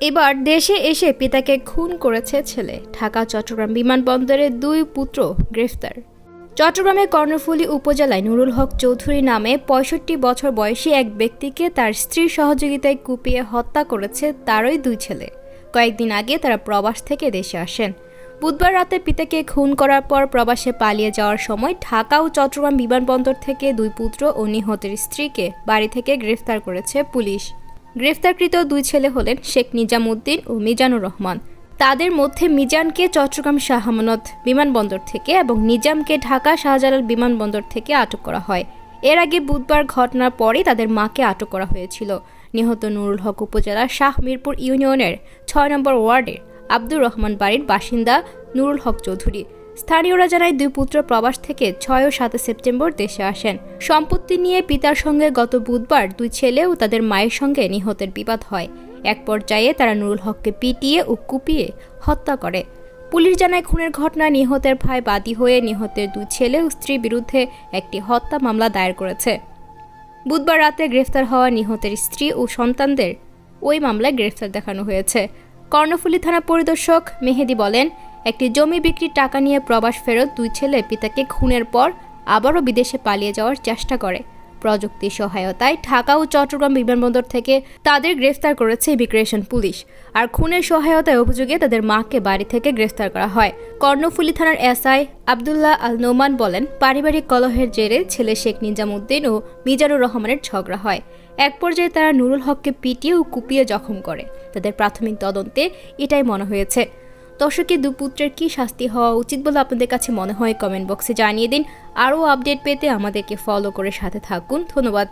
এবার দেশে এসে পিতাকে খুন করেছে ছেলে। ঢাকা, চট্টগ্রাম বিমানবন্দরে দুই পুত্র গ্রেফতার। চট্টগ্রামের কর্ণফুলী উপজেলায় নুরুল হক চৌধুরী নামে পঁয়ষট্টি বছর বয়সী এক ব্যক্তিকে তার স্ত্রীর সহযোগিতায় কুপিয়ে হত্যা করেছে তারই দুই ছেলে। কয়েকদিন আগে তারা প্রবাস থেকে দেশে আসেন। বুধবার রাতে পিতাকে খুন করার পর প্রবাসে পালিয়ে যাওয়ার সময় ঢাকা ও চট্টগ্রাম বিমানবন্দর থেকে দুই পুত্র ও নিহতের স্ত্রীকে বাড়ি থেকে গ্রেফতার করেছে পুলিশ। গ্রেফতারকৃত দুই ছেলে হলেন শেখ নিজামুদ্দিন ও মিজানুর রহমান। তাদের মধ্যে মিজানকে চট্টগ্রাম শাহমানত বিমানবন্দর থেকে এবং নিজামকে ঢাকা শাহজালাল বিমানবন্দর থেকে আটক করা হয়। এর আগে বুধবার ঘটনার পরই তাদের মাকে আটক করা হয়েছিল। নিহত নুরুল হক উপজেলার শাহ মিরপুর ইউনিয়নের ছয় নম্বর ওয়ার্ডের আব্দুর রহমান বাড়ির বাসিন্দা নুরুল হক চৌধুরী। স্থানীয়রা জানায় দুই পুত্র প্রবাস থেকে ছয় ও সাতে সেপ্টেম্বর দেশে আসেন। সম্পত্তি নিয়ে পিতার সঙ্গে গত বুধবার দুই ছেলে ও তাদের মায়ের সঙ্গে নিহতের বিবাদ হয়। এক পর্যায়ে তারা নুরুল হককে পিটিয়ে ও কুপিয়ে হত্যা করে। পুলিশ জানায় খুনের ঘটনায় নিহতের ভাই বাদী হয়ে নিহতের দুই ছেলে ও স্ত্রীর বিরুদ্ধে একটি হত্যা মামলা দায়ের করেছে। বুধবার রাতে গ্রেফতার হওয়া নিহতের স্ত্রী ও সন্তানদের ওই মামলায় গ্রেফতার দেখানো হয়েছে। কর্ণফুলী থানা পরিদর্শক মেহেদি বলেন একটি জমি বিক্রির টাকা নিয়ে প্রবাস ফেরত দুই ছেলে পিতাকে খুনের পর আবারও বিদেশে পালিয়ে যাওয়ার চেষ্টা করে। প্রযুক্তি সহায়তায় ঢাকা ও চট্টগ্রাম বিমানবন্দর থেকে তাদের গ্রেফতার করেছে ইমিগ্রেশন পুলিশ। আর খুনের সহায়তায় অভিযোগে তাদের মাকে বাড়ি থেকে গ্রেফতার করা হয়। কর্ণফুলী থানার এসআই আবদুল্লাহ আল নোমান বলেন, পারিবারিক কলহের জেরে ছেলে শেখ নিজামুদ্দিন ও মিজানুর রহমানের ঝগড়া হয়। এক পর্যায়ে তারা নুরুল হককে পিটিয়ে ও কুপিয়ে জখম করে। তাদের প্রাথমিক তদন্তে এটাই মনে হয়েছে। দর্শকের দুপুত্রের কি শাস্তি হওয়া উচিত বলে আপনাদের কাছে মনে হয় কমেন্ট বক্সে জানিয়ে দিন। আরও আপডেট পেতে আমাদেরকে ফলো করে সাথে থাকুন। ধন্যবাদ।